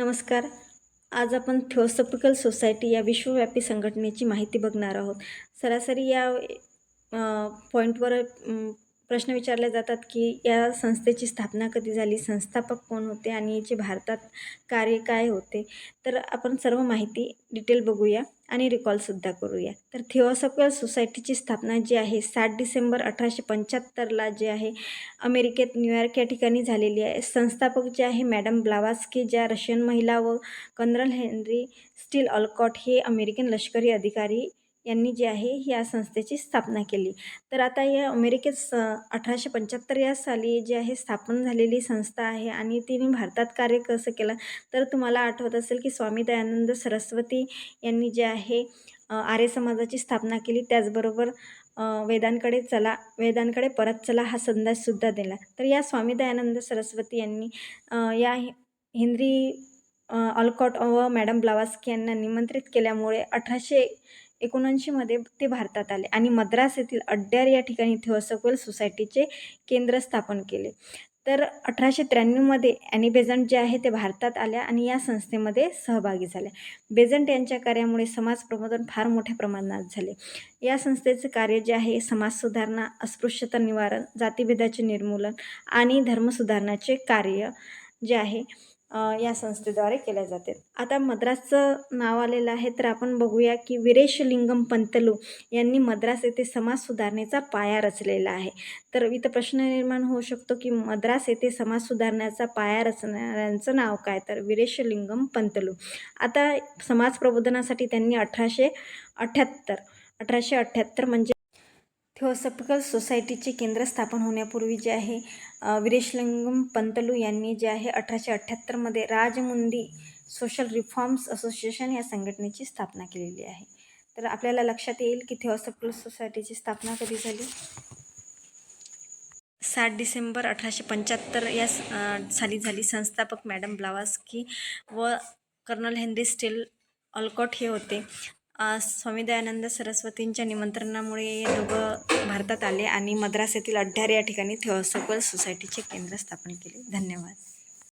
नमस्कार. आज आपण थिओसॉफिकल सोसायटी या विश्वव्यापी संघटनेची माहिती बघणार आहोत. सरासरी या पॉईंटवर प्रश्न विचारले जातात की या संस्थेची स्थापना कधी झाली? संस्थापक कोण होते आणि याचे भारतात कार्य काय होते? तर आपण सर्व माहिती डिटेल बघूया आणि रिकॉलसुद्धा करूया. तर थिओसॉफिकल सोसायटीची स्थापना जी आहे सात डिसेंबर अठराशे पंच्याहत्तरला जे आहे अमेरिकेत न्यूयॉर्क या ठिकाणी झालेली आहे. संस्थापक जे आहे मॅडम ब्लावास्की ज्या रशियन महिला व कर्नल हेनरी स्टील ऑलकॉट हे अमेरिकन लष्करी अधिकारी यांनी जे आहे या संस्थेची स्थापना केली. तर आता या अमेरिकेत स अठराशे पंच्याहत्तर या साली जी आहे स्थापन झालेली संस्था आहे आणि तिने भारतात कार्य कसं केलं? तर तुम्हाला आठवत असेल की स्वामी दयानंद सरस्वती यांनी जे आहे आर्य समाजाची स्थापना केली. त्याचबरोबर वेदांकडे चला वेदांकडे परत चला हा संदेशसुद्धा दिला. तर या स्वामी दयानंद सरस्वती यांनी या हि- हेनरी ऑलकॉट व मॅडम ब्लावास्की यांना निमंत्रित केल्यामुळे अठराशे एकोणऐंशीमध्ये ते भारतात आले. आणि मद्रास येथील अड्ड्यार या ठिकाणी थिओसॉफिकल सोसायटीचे केंद्र स्थापन केले. तर अठराशे त्र्याण्णवमध्ये ॲनी बेझंट जे आहे ते भारतात आल्या आणि या संस्थेमध्ये सहभागी झाल्या. बेझंट यांच्या कार्यामुळे समाज प्रबोधन फार मोठ्या प्रमाणात झाले. या संस्थेचे कार्य जे आहे समाज सुधारणा अस्पृश्यता निवारण जातीभेदाचे निर्मूलन आणि धर्मसुधारणाचे कार्य जे आहे या संस्थेद्वारे केले जाते. आता मद्रासचं नाव आलेलं आहे तर आपण बघूया की वीरेशलिंगम पंतलू यांनी मद्रास येथे समाज सुधारणेचा पाया रचलेला आहे. तर इथं प्रश्न निर्माण होऊ शकतो की मद्रास येथे समाज सुधारण्याचा पाया रचणाऱ्यांचं नाव काय? तर वीरेशलिंगम पंतलू. आता समाज प्रबोधनासाठी त्यांनी अठराशे अठ्ठ्याहत्तर अठराशे अठ्ठ्याहत्तर म्हणजे थिओसॉफिकल सोसायटीचे केंद्र स्थापन होण्यापूर्वी जे आहे विरेशलिंगम पंतलू यांनी जे आहे अठराशे अठ्ठ्याहत्तरमध्ये राजमुंदी सोशल रिफॉर्म्स असोसिएशन या संघटनेची स्थापना केलेली आहे. तर आपल्याला लक्षात येईल की थिओसॉफिकल सोसायटीची स्थापना कधी झाली? सात डिसेंबर अठराशे पंच्याहत्तर या स- साली झाली. संस्थापक मॅडम ब्लावास्की व कर्नल हेनरी स्टील ऑलकॉट हे होते. स्वामी दयानंद सरस्वतींच्या निमंत्रणामुळे हे दोघं भारतात आले आणि मद्रास येथील अड्यार या ठिकाणी थिओसॉफिकल सोसायटीचे केंद्र स्थापन केले. धन्यवाद.